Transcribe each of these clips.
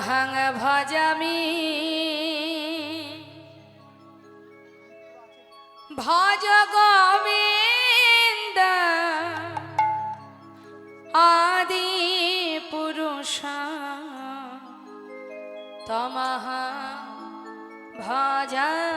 তাহাং ভজামি। ভজ গোবিন্দ। আদি পুরুষ। তমহা ভজা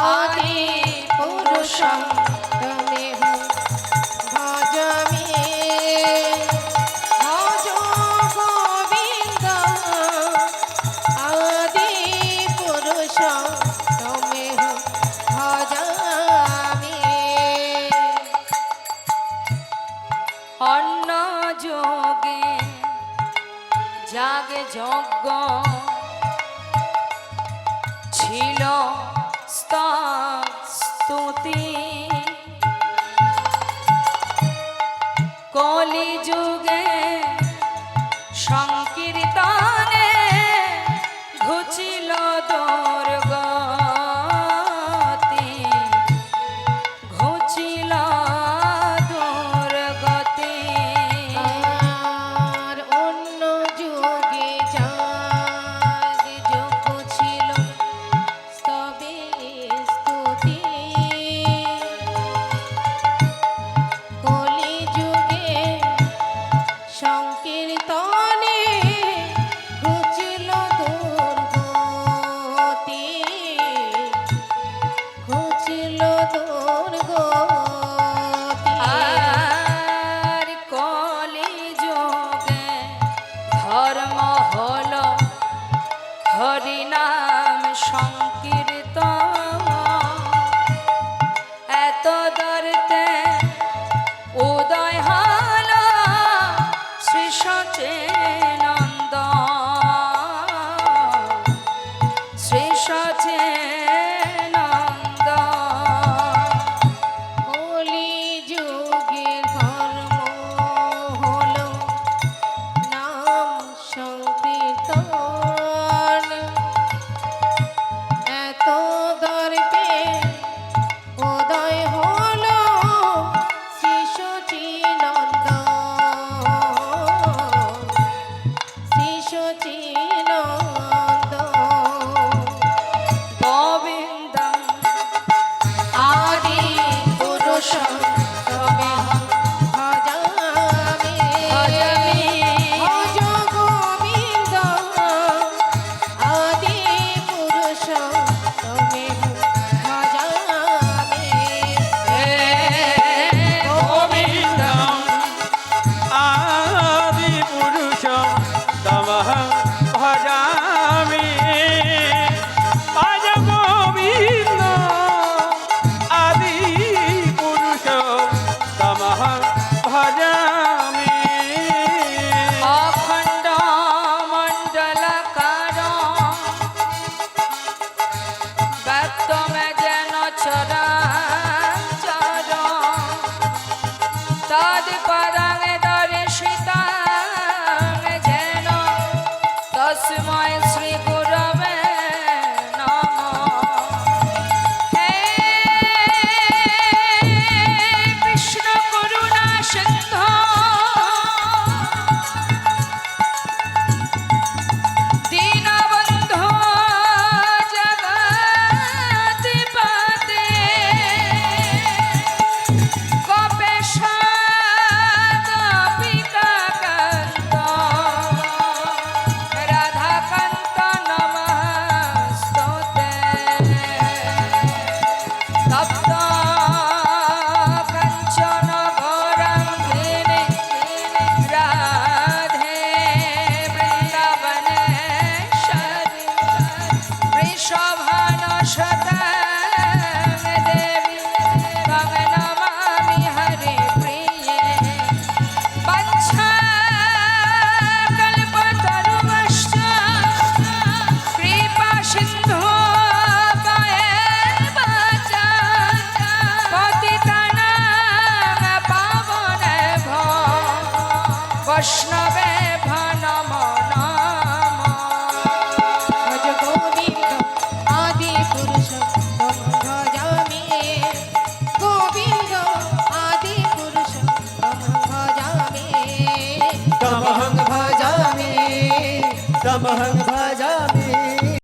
আদি পুরুষম তমেহং ভজমি। ভজ গোবিন্দ, আদি পুরুষম তমেহং ভজমি। অন্ন যোগে জাগে যজ্ঞ ছিল। স্তুতি কলি সংকীর্তন